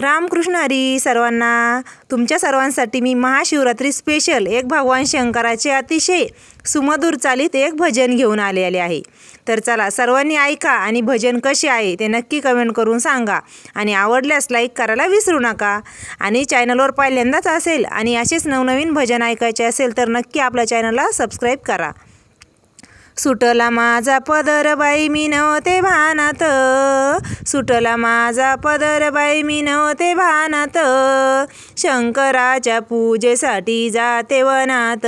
रामकृष्ण हरी सर्वांना तुमच्या सर्वांसाठी मी महाशिवरात्री स्पेशल एक भगवान शंकराचे अतिशय सुमधुर चालीत एक भजन घेऊन आलेले आहे. तर चला सर्वांनी ऐका आणि भजन कसे आहे ते नक्की कमेंट करून सांगा. आणि आवडल्यास लाईक करायला विसरू नका. आणि चॅनलवर पहिल्यांदाच असेल आणि असेच नवनवीन भजन ऐकायचे असेल तर नक्की आपल्या चॅनलला सबस्क्राईब करा. सुटला माझा पदर बाई मी नव्हते भानात. सुटला माझा पदर बाई मी नव्हते भानात. शंकराच्या पूजेसाठी जाते वनात.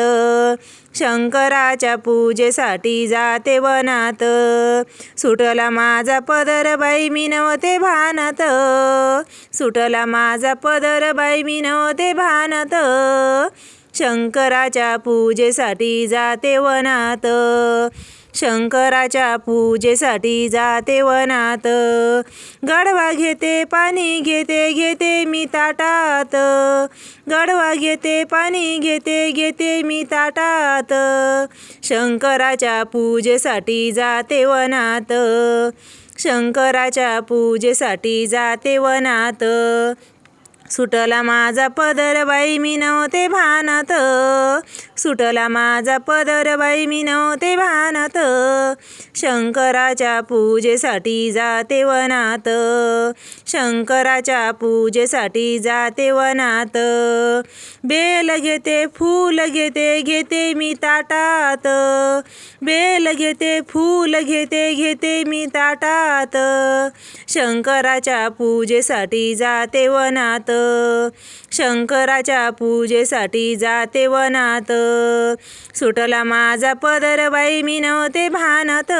शंकराच्या पूजेसाठी जाते वनात. सुटला माझा पदर बाई मी नव्हते भानात. सुटला माझा पदर बाई मी नव्हते भानात. शंकराच्या पूजेसाठी जाते वनात. शंकराच्या पूजेसाठी जाते वनात. गडवा घेते पाणी घेते घेते मी ताटात. गडवा घेते पाणी घेते घेते मी ताटात. शंकराच्या पूजेसाठी जाते वनात. शंकराच्या पूजेसाठी जाते वनात. सुटला माझा पदर बाई मी नव्हते भानत. सुटला माझा पदर बाई मी नव्हते भानत. शंकराच्या पूजेसाठी जाते वनात. शंकराच्या पूजेसाठी जाते वनात. बेल घेते फूल घेते घेते मी ताटात. बेल घेते फूल घेते घेते मी ताटात. शंकराच्या पूजेसाठी जाते वनात. शंकराच्या पूजेसाठी जाते वनात. सुटला माझा पदर बाई मी नव्हते भानात.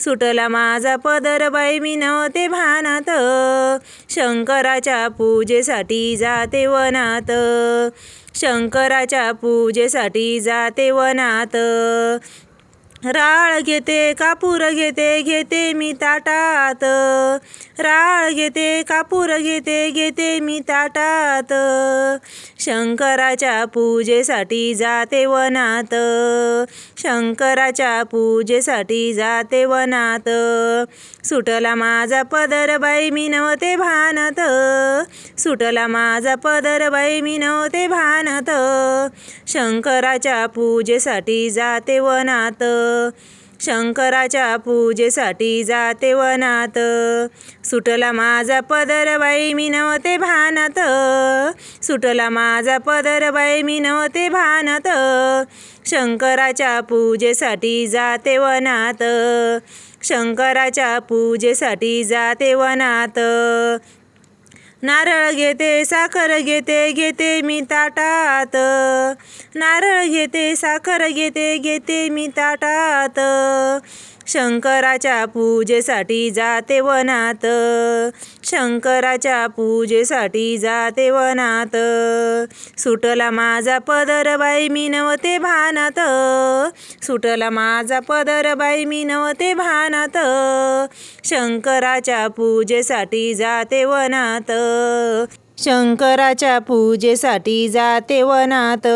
सुटला माझा पदर बाई मी नव्हते भानात. शंकराच्या पूजेसाठी जाते वनात. शंकराच्या पूजेसाठी जाते वनात. राळ घेते कापूर घेते घेते मी ताटात. राळ घेते कापूर घेते घेते मी ताटात. शंकराच्या पूजेसाठी जाते वनात. शंकराच्या पूजेसाठी जाते वनात. सुटला माझा पदर बाई मी नव्हते भानत. सुटला माझा पदर बाई मी नव्हते भानत. शंकराच्या पूजेसाठी जाते वनात. शंकराच्या पूजेसाठी जाते वनात. सुटला माझा पदर बाई मी नव्हते भानात. सुटला माझा पदर बाई मी नव्हते भानात. शंकराच्या पूजेसाठी जाते वनात. शंकराच्या पूजेसाठी जाते वनात. नारळ घेते साखर घेते घेते मी ताटात. नारळ घेते साखर घेते घेते मी ताटात. शंकराच्या पूजेसाठी जाते वनात. शंकराच्या पूजेसाठी जाते वनात. सुटला माझा पदर बाई मी नवते भानात. सुटला माझा पदर बाई मी नवते भानात. शंकराच्या पूजेसाठी जाते वनात. शंकराच्या पूजेसाठी जाते वनात.